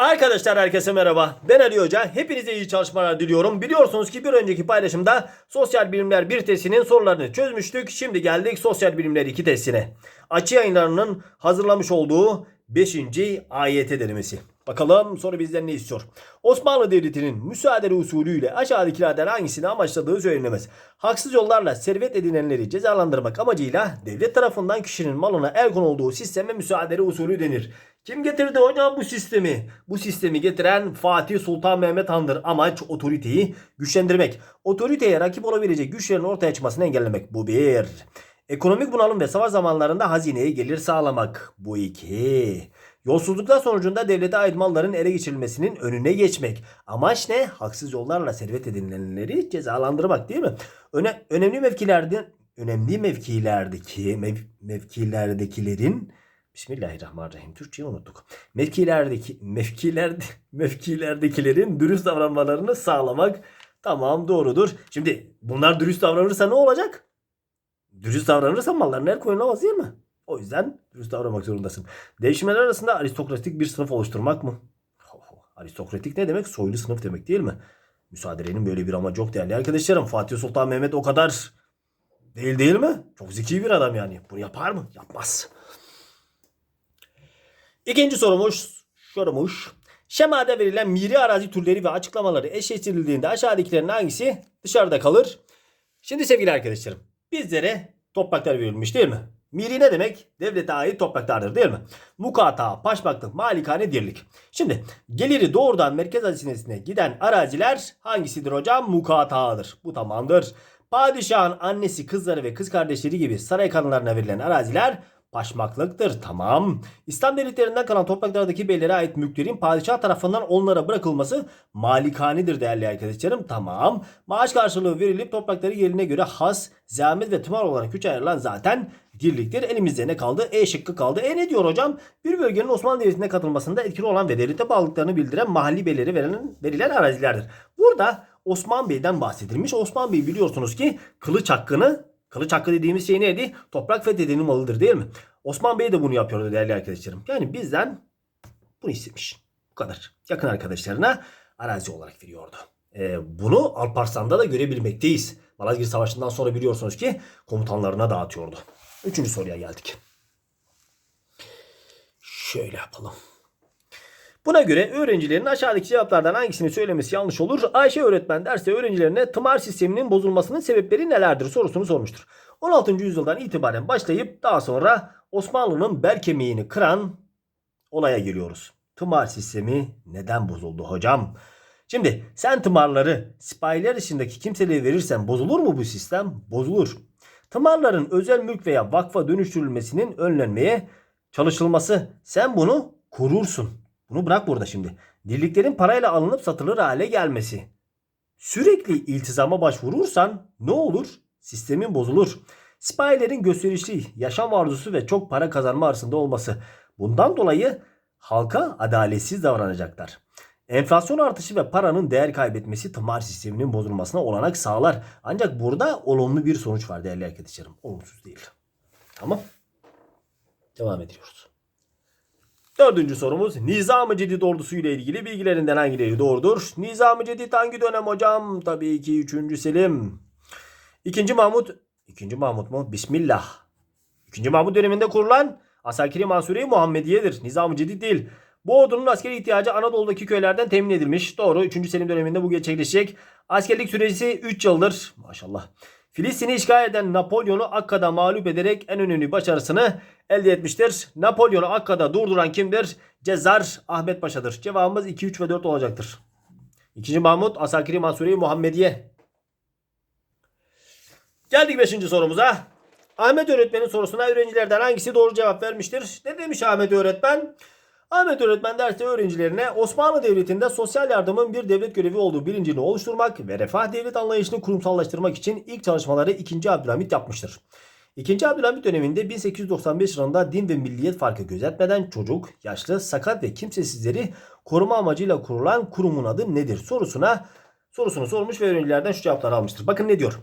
Arkadaşlar herkese merhaba. Ben Ali Hoca. Hepinize iyi çalışmalar diliyorum. Biliyorsunuz ki bir önceki paylaşımda Sosyal Bilimler 1 testinin sorularını çözmüştük. Şimdi geldik Sosyal Bilimler 2 testine. Açı yayınlarının hazırlamış olduğu 5. AYT denemesi. Bakalım soru bizden ne istiyor? Osmanlı Devleti'nin müsaade usulüyle aşağıdakilerden hangisini amaçladığı söylenemez. Haksız yollarla servet edinenleri cezalandırmak amacıyla devlet tarafından kişinin malına el konulduğu sisteme müsaade usulü denir. Kim getirdi hocam bu sistemi? Bu sistemi getiren Fatih Sultan Mehmet Han'dır. Amaç otoriteyi güçlendirmek. Otoriteye rakip olabilecek güçlerin ortaya çıkmasını engellemek. Bu bir. Ekonomik bunalım ve savaş zamanlarında hazineye gelir sağlamak. Bu iki. Yolsuzluklar sonucunda devlete ait malların ele geçirilmesinin önüne geçmek. Amaç ne? Haksız yollarla servet edinilenleri cezalandırmak değil mi? Öne, önemli mevkilerde önemli mevkilerdeki mev, mevkilerdekilerin Bismillahirrahmanirrahim. Türkçeyi unuttuk. Mevkilerdeki mevkilerde mevkilerdekilerin dürüst davranmalarını sağlamak tamam doğrudur. Şimdi bunlar dürüst davranırsa ne olacak? Dürüst davranırsa mallarına el koyulamaz değil mi? O yüzden dürüst davranmak zorundasın. Değişimler arasında aristokratik bir sınıf oluşturmak mı? Aristokratik ne demek? Soylu sınıf demek değil mi? Müsaadenin böyle bir amacı yok değerli arkadaşlarım. Fatih Sultan Mehmet o kadar değil değil mi? Çok zeki bir adam yani. Bunu yapar mı? Yapmaz. İkinci sorumuz sorumuş. Şemada verilen miri arazi türleri ve açıklamaları eşleştirildiğinde aşağıdakilerin hangisi dışarıda kalır? Şimdi sevgili arkadaşlarım bizlere topraklar verilmiş değil mi? Miri ne demek? Devlete ait topraklardır değil mi? Mukata, paşmaklık, malikane, dirlik. Şimdi geliri doğrudan merkez hazinesine giden araziler hangisidir hocam? Mukata'dır. Bu tamamdır. Padişahın annesi, kızları ve kız kardeşleri gibi saray kadınlarına verilen araziler Paşmaklıktır. Tamam. İslam devletlerinden kalan topraklardaki beylere ait mülklerin padişah tarafından onlara bırakılması malikanedir değerli arkadaşlarım. Tamam. Maaş karşılığı verilip toprakları yerine göre has, zahmet ve tımar olarak üç ayrılan zaten dirliktir. Elimizde ne kaldı? E şıkkı kaldı. E ne diyor hocam? Bir bölgenin Osmanlı Devleti'ne katılmasında etkili olan ve devlete bağlılıklarını bildiren mahalli beylere verilen, verilen arazilerdir. Burada Osman Bey'den bahsedilmiş. Osman Bey biliyorsunuz ki kılıç hakkını Kılıç hakkı dediğimiz şey neydi? Toprak fethedenin malıdır değil mi? Osman Bey de bunu yapıyordu değerli arkadaşlarım. Yani bizden bunu istemiş. Bu kadar. Yakın arkadaşlarına arazi olarak veriyordu. Ee, bunu Alparslan'da da görebilmekteyiz. Malazgirt Savaşı'ndan sonra biliyorsunuz ki komutanlarına dağıtıyordu. Üçüncü soruya geldik. Şöyle yapalım. Buna göre öğrencilerin aşağıdaki cevaplardan hangisini söylemesi yanlış olur? Ayşe öğretmen derste öğrencilerine tımar sisteminin bozulmasının sebepleri nelerdir sorusunu sormuştur. 16. yüzyıldan itibaren başlayıp daha sonra Osmanlı'nın bel kemiğini kıran olaya giriyoruz. Tımar sistemi neden bozuldu hocam? Şimdi sen tımarları sipahiler dışındaki kimselere verirsen bozulur mu bu sistem? Bozulur. Tımarların özel mülk veya vakfa dönüştürülmesinin önlenmeye çalışılması sen bunu korursun. Bunu bırak burada şimdi. Dirliklerin parayla alınıp satılır hale gelmesi. Sürekli iltizama başvurursan ne olur? Sistemin bozulur. Sipahilerin gösterişli, yaşam arzusu ve çok para kazanma arasında olması. Bundan dolayı halka adaletsiz davranacaklar. Enflasyon artışı ve paranın değer kaybetmesi tımar sisteminin bozulmasına olanak sağlar. Ancak burada olumlu bir sonuç var değerli arkadaşlarım. Olumsuz değil. Tamam. Devam ediyoruz. Dördüncü sorumuz Nizam-ı Cedid ordusu ile ilgili bilgilerinden hangileri doğrudur? Nizam-ı Cedid hangi dönem hocam? Tabii ki 3. Selim. 2. Mahmut. 2. Mahmut mu? Bismillah. 2. Mahmut döneminde kurulan Asakiri Mansuri Muhammediye'dir. Nizam-ı Cedid değil. Bu ordunun askeri ihtiyacı Anadolu'daki köylerden temin edilmiş. Doğru. 3. Selim döneminde bu gerçekleşecek. Askerlik süresi 3 yıldır. Maşallah. Filistin'i işgal eden Napolyon'u Akka'da mağlup ederek en önemli başarısını elde etmiştir. Napolyon'u Akka'da durduran kimdir? Cezar Ahmet Paşa'dır. Cevabımız 2, 3 ve 4 olacaktır. İkinci Mahmut Asakiri Mansuri Muhammediye. Geldik 5. sorumuza. Ahmet öğretmenin sorusuna öğrencilerden hangisi doğru cevap vermiştir? Ne demiş Ahmet öğretmen? Ahmet öğretmen derste öğrencilerine Osmanlı Devleti'nde sosyal yardımın bir devlet görevi olduğu bilincini oluşturmak ve refah devlet anlayışını kurumsallaştırmak için ilk çalışmaları 2. Abdülhamit yapmıştır. 2. Abdülhamit döneminde 1895 yılında din ve milliyet farkı gözetmeden çocuk, yaşlı, sakat ve kimsesizleri koruma amacıyla kurulan kurumun adı nedir sorusuna sorusunu sormuş ve öğrencilerden şu cevapları almıştır. Bakın ne diyor?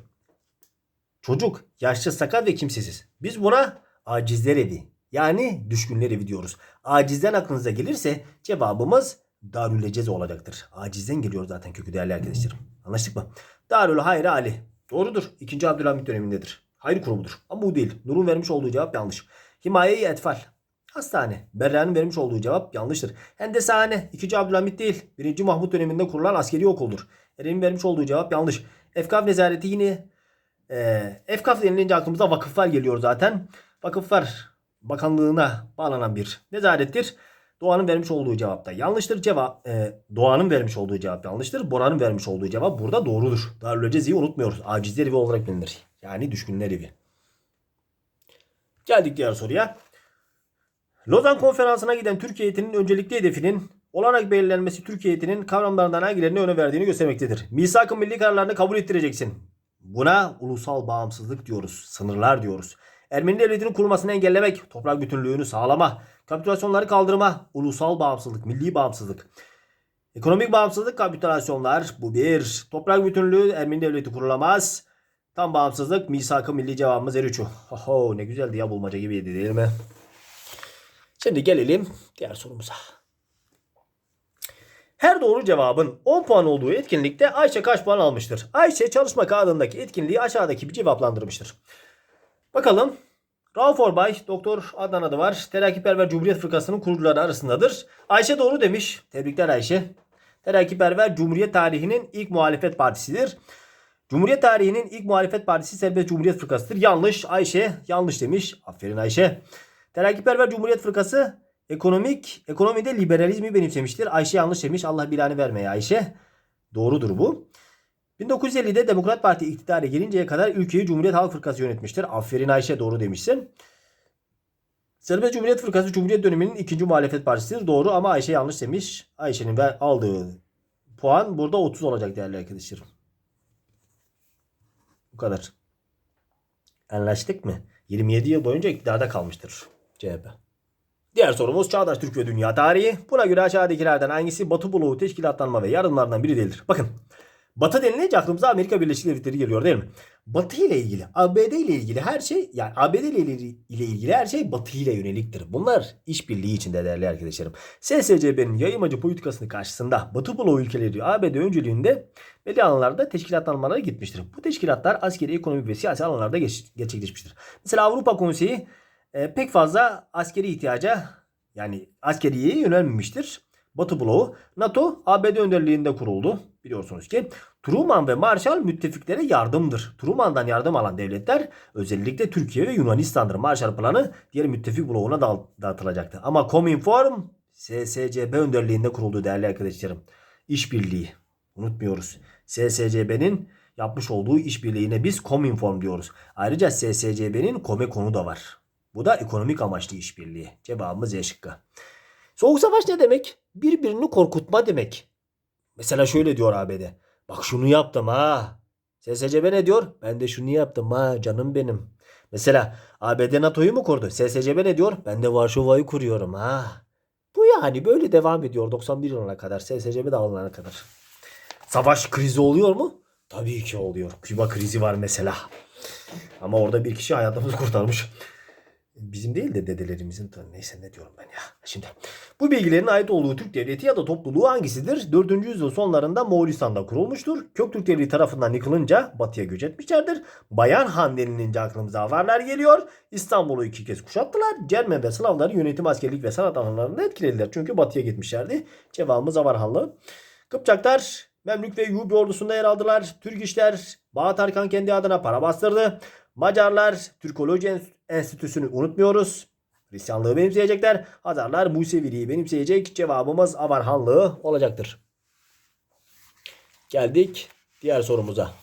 Çocuk, yaşlı, sakat ve kimsesiz. Biz buna acizler evi yani düşkünler evi. Acizden aklınıza gelirse cevabımız Darül Eceze olacaktır. Acizden geliyor zaten kökü değerli arkadaşlarım. Anlaştık mı? Darül Hayri Ali. Doğrudur. İkinci Abdülhamit dönemindedir. Hayır kurumudur. Ama bu değil. Nur'un vermiş olduğu cevap yanlış. Himaye-i Etfal. Hastane. Berra'nın vermiş olduğu cevap yanlıştır. Hendesehane. 2. Abdülhamit değil. 1. Mahmut döneminde kurulan askeri okuldur. Eren'in vermiş olduğu cevap yanlış. Efkaf nezareti yine e, Efkaf denilince aklımıza vakıflar geliyor zaten. Vakıflar bakanlığına bağlanan bir nezarettir. Doğan'ın vermiş olduğu cevap da yanlıştır. Cevap e, Doğan'ın vermiş olduğu cevap yanlıştır. Bora'nın vermiş olduğu cevap burada doğrudur. Darül Cezi'yi unutmuyoruz. Acizler evi olarak bilinir. Yani düşkünler evi. Geldik diğer soruya. Lozan Konferansı'na giden Türkiye heyetinin öncelikli hedefinin olarak belirlenmesi Türkiye heyetinin kavramlarından hangilerine önem verdiğini göstermektedir. Misak-ı milli kararlarını kabul ettireceksin. Buna ulusal bağımsızlık diyoruz. Sınırlar diyoruz. Ermeni devletinin kurulmasını engellemek, toprak bütünlüğünü sağlama, kapitülasyonları kaldırma, ulusal bağımsızlık, milli bağımsızlık. Ekonomik bağımsızlık, kapitülasyonlar bu bir. Toprak bütünlüğü, Ermeni devleti kurulamaz. Tam bağımsızlık, misak-ı milli cevabımız R3'ü. Oho ne güzeldi ya bulmaca gibiydi değil mi? Şimdi gelelim diğer sorumuza. Her doğru cevabın 10 puan olduğu etkinlikte Ayşe kaç puan almıştır? Ayşe çalışma kağıdındaki etkinliği aşağıdaki bir cevaplandırmıştır. Bakalım. Rauf Orbay, Doktor Adnan adı var. Terakkiperver Cumhuriyet Fırkası'nın kurucuları arasındadır. Ayşe doğru demiş. Tebrikler Ayşe. Terakkiperver Cumhuriyet tarihinin ilk muhalefet partisidir. Cumhuriyet tarihinin ilk muhalefet partisi Serbest Cumhuriyet Fırkası'dır. Yanlış. Ayşe yanlış demiş. Aferin Ayşe. Terakkiperver Cumhuriyet Fırkası ekonomik ekonomide liberalizmi benimsemiştir. Ayşe yanlış demiş. Allah bilanı vermeye Ayşe. Doğrudur bu. 1950'de Demokrat Parti iktidara gelinceye kadar ülkeyi Cumhuriyet Halk Fırkası yönetmiştir. Aferin Ayşe doğru demişsin. Serbest Cumhuriyet Fırkası Cumhuriyet döneminin ikinci muhalefet partisidir. Doğru ama Ayşe yanlış demiş. Ayşe'nin aldığı puan burada 30 olacak değerli arkadaşlarım. Bu kadar. Anlaştık mı? 27 yıl boyunca iktidarda kalmıştır CHP. Diğer sorumuz Çağdaş Türk ve Dünya Tarihi. Buna göre aşağıdakilerden hangisi Batı bloğu teşkilatlanma ve yarınlardan biri değildir? Bakın Batı denilince aklımıza Amerika Birleşik Devletleri geliyor değil mi? Batı ile ilgili, ABD ile ilgili her şey yani ABD ile ilgili, her şey Batı ile yöneliktir. Bunlar işbirliği içinde değerli arkadaşlarım. SSCB'nin yayımacı politikasını karşısında Batı bloğu ülkeleri ABD öncülüğünde belli alanlarda teşkilatlanmalara gitmiştir. Bu teşkilatlar askeri, ekonomik ve siyasi alanlarda geç- gerçekleşmiştir. Mesela Avrupa Konseyi e, pek fazla askeri ihtiyaca yani askeriyeye yönelmemiştir. Batı bloğu NATO ABD önderliğinde kuruldu. Biliyorsunuz ki Truman ve Marshall müttefiklere yardımdır. Truman'dan yardım alan devletler özellikle Türkiye ve Yunanistan'dır. Marshall planı diğer müttefik bloğuna dağ- dağıtılacaktı. Ama Cominform SSCB önderliğinde kuruldu değerli arkadaşlarım. İşbirliği. Unutmuyoruz. SSCB'nin yapmış olduğu işbirliğine biz Cominform diyoruz. Ayrıca SSCB'nin Comeconu da var. Bu da ekonomik amaçlı işbirliği. Cevabımız E şıkkı. Soğuk savaş ne demek? Birbirini korkutma demek. Mesela şöyle diyor ABD. Bak şunu yaptım ha. SSCB ne diyor? Ben de şunu yaptım ha canım benim. Mesela ABD NATO'yu mu kurdu? SSCB ne diyor? Ben de Varşova'yı kuruyorum ha. Bu yani böyle devam ediyor 91 yılına kadar. SSCB dağılana kadar. Savaş krizi oluyor mu? Tabii ki oluyor. Küba krizi var mesela. Ama orada bir kişi hayatımızı kurtarmış. Bizim değil de dedelerimizin neyse ne diyorum ben ya. Şimdi bu bilgilerin ait olduğu Türk devleti ya da topluluğu hangisidir? 4. yüzyıl sonlarında Moğolistan'da kurulmuştur. Köktürk devleti tarafından yıkılınca batıya göç etmişlerdir. Bayan Han denilince aklımıza Avarlar geliyor. İstanbul'u iki kez kuşattılar. Cermen ve Slavları yönetim, askerlik ve sanat alanlarında etkilediler. Çünkü batıya gitmişlerdi. Cevabımız Avar Hanlığı. Kıpçaklar Memlük ve Yubi ordusunda yer aldılar. Türk işler Bağat kendi adına para bastırdı. Macarlar Türkoloji Enstitüsü'nü unutmuyoruz. Hristiyanlığı benimseyecekler. Hazarlar Museviliği benimseyecek. Cevabımız Avarhanlığı olacaktır. Geldik diğer sorumuza.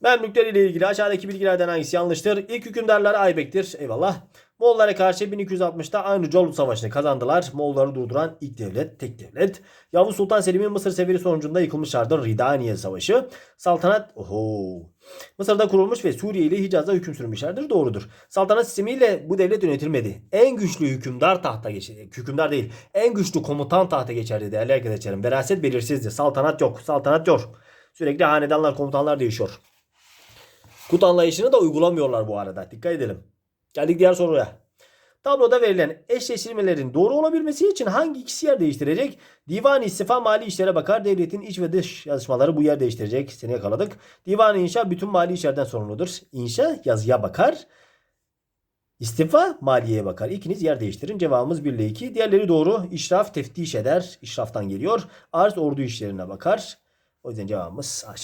Memlükler ile ilgili aşağıdaki bilgilerden hangisi yanlıştır? İlk hükümdarlar Aybek'tir. Eyvallah. Moğollara karşı 1260'ta aynı Colut Savaşı'nı kazandılar. Moğolları durduran ilk devlet, tek devlet. Yavuz Sultan Selim'in Mısır seferi sonucunda yıkılmışlardır Ridaniye Savaşı. Saltanat, oho. Mısır'da kurulmuş ve Suriye ile Hicaz'da hüküm sürmüşlerdir. Doğrudur. Saltanat sistemiyle bu devlet yönetilmedi. En güçlü hükümdar tahta geçerdi. Hükümdar değil. En güçlü komutan tahta geçerdi değerli arkadaşlarım. Veraset belirsizdi. Saltanat yok. Saltanat yok. Sürekli hanedanlar, komutanlar değişiyor. Kut anlayışını da uygulamıyorlar bu arada. Dikkat edelim. Geldik diğer soruya. Tabloda verilen eşleştirmelerin doğru olabilmesi için hangi ikisi yer değiştirecek? Divan istifa mali işlere bakar. Devletin iç ve dış yazışmaları bu yer değiştirecek. Seni yakaladık. Divan inşa bütün mali işlerden sorumludur. İnşa yazıya bakar. İstifa maliyeye bakar. İkiniz yer değiştirin. Cevabımız 1 ile 2. Diğerleri doğru. İşraf teftiş eder. İşraftan geliyor. Arz ordu işlerine bakar. O yüzden cevabımız A.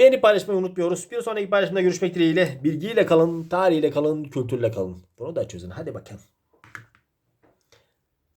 Beğenip paylaşmayı unutmuyoruz. Bir sonraki paylaşımda görüşmek dileğiyle. Bilgiyle kalın, tarihiyle kalın, kültürle kalın. Bunu da çözün. Hadi bakalım.